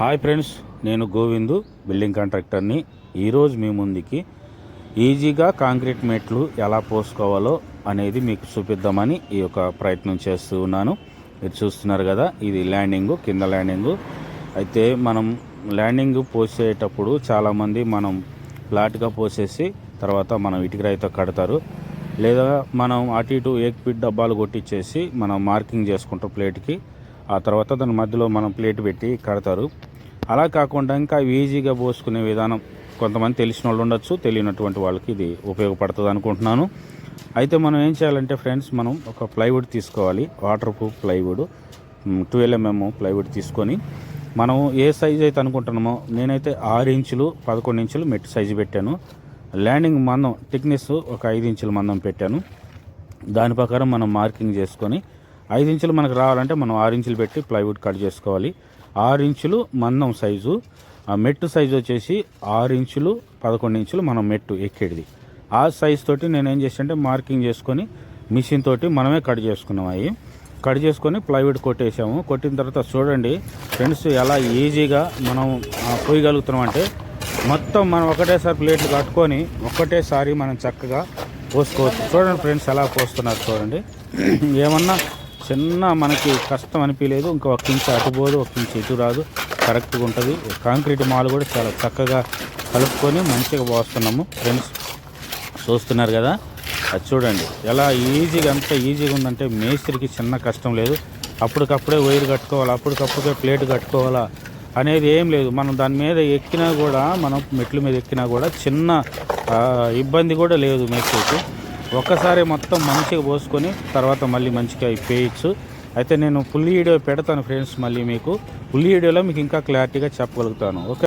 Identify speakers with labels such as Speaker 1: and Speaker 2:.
Speaker 1: Hi friends నేను Govindu building కాంట్రాక్టర్ని. ఈరోజు మీ ముందుకి ఈజీగా కాంక్రీట్ మెట్లు ఎలా పోసుకోవాలో అనేది మీకు చూపిద్దామని ఈ యొక్క ప్రయత్నం చేస్తూ ఉన్నాను. మీరు చూస్తున్నారు కదా ఇది ల్యాండింగ్ కింద ల్యాండింగ్. అయితే మనం ల్యాండింగ్ పోసేటప్పుడు చాలామంది మనం ఫ్లాట్గా పోసేసి తర్వాత మనం ఇటుకరాయితో కడతారు. లేదా మనం అటు ఇటు ఏక్ పిట్ డబ్బాలు కొట్టించేసి మనం మార్కింగ్ చేసుకుంటాం ప్లేట్కి. ఆ తర్వాత దాని మధ్యలో మనం ప్లేట్ పెట్టి కడతారు. అలా కాకుండా ఇంకా ఈజీగా పోసుకునే విధానం కొంతమంది తెలిసిన వాళ్ళు ఉండొచ్చు తెలియనటువంటి వాళ్ళకి ఇది ఉపయోగపడుతుంది అనుకుంటున్నాను. అయితే మనం ఏం చేయాలంటే ఫ్రెండ్స్ మనం ఒక ప్లైవుడ్ తీసుకోవాలి waterproof plywood twelve MM plywood తీసుకొని మనం ఏ సైజ్ అయితే అనుకుంటున్నామో నేనైతే ఆరు ఇంచులు పదకొండు ఇంచులు మెట్ సైజు పెట్టాను. ల్యాండింగ్ మందం థిక్నెస్ ఒక ఐదు ఇంచుల మందం పెట్టాను. దాని ప్రకారం మనం మార్కింగ్ చేసుకొని ఐదు ఇంచులు మనకు రావాలంటే మనం ఆరు ఇంచులు పెట్టి ప్లైవుడ్ కట్ చేసుకోవాలి. ఆరు ఇంచులు మందం సైజు. ఆ మెట్టు సైజు వచ్చేసి ఆరు ఇంచులు పదకొండు ఇంచులు మనం మెట్టు ఎక్కేది. ఆ సైజ్ తోటి నేను ఏం చేసానంటే మార్కింగ్ చేసుకొని మిషన్ తోటి మనమే కట్ చేసుకున్నాం అవి. కట్ చేసుకొని ప్లైవుడ్ కొట్టేసాము. కొట్టిన తర్వాత చూడండి ఫ్రెండ్స్ ఎలా ఈజీగా మనం పోయగలుగుతున్నాం అంటే మొత్తం మనం ఒకటేసారి ప్లేట్లు కట్టుకొని ఒకటేసారి మనం చక్కగా పోసుకోవచ్చు. చూడండి ఫ్రెండ్స్ ఎలా పోస్తున్నారు చూడండి. ఏమన్నా చిన్న మనకి కష్టం అనిపించలేదు ఇంకా ఒక ఇంచు అటుపోదు ఒక ఇంచు ఇటు రాదు. కరెక్ట్గా ఉంటుంది. కాంక్రీట్ మాల్ కూడా చాలా చక్కగా కలుపుకొని మంచిగా పోస్తున్నాము. ఫ్రెండ్స్ చూస్తున్నారు కదా? అది చూడండి. ఎలా ఈజీగా అంత ఈజీగా ఉందంటే మేస్త్రికి చిన్న కష్టం లేదు. అప్పటికప్పుడే వైర్ కట్టుకోవాలా అప్పటికప్పుడే ప్లేట్ కట్టుకోవాలా అనేది ఏం లేదు. మనం దాని మీద ఎక్కినా కూడా మనం మెట్ల మీద ఎక్కినా కూడా చిన్న ఇబ్బంది కూడా లేదు మేస్త్రికి. ఒక్కసారి మొత్తం మంచిగా పోసుకొని తర్వాత మళ్ళీ మంచిగా వేయచ్చు అయితే నేను ఫుల్ వీడియో పెడతాను ఫ్రెండ్స్ మళ్ళీ మీకు. ఫుల్ వీడియోలో మీకు ఇంకా క్లారిటీగా చెప్పగలుగుతాను. ఓకే?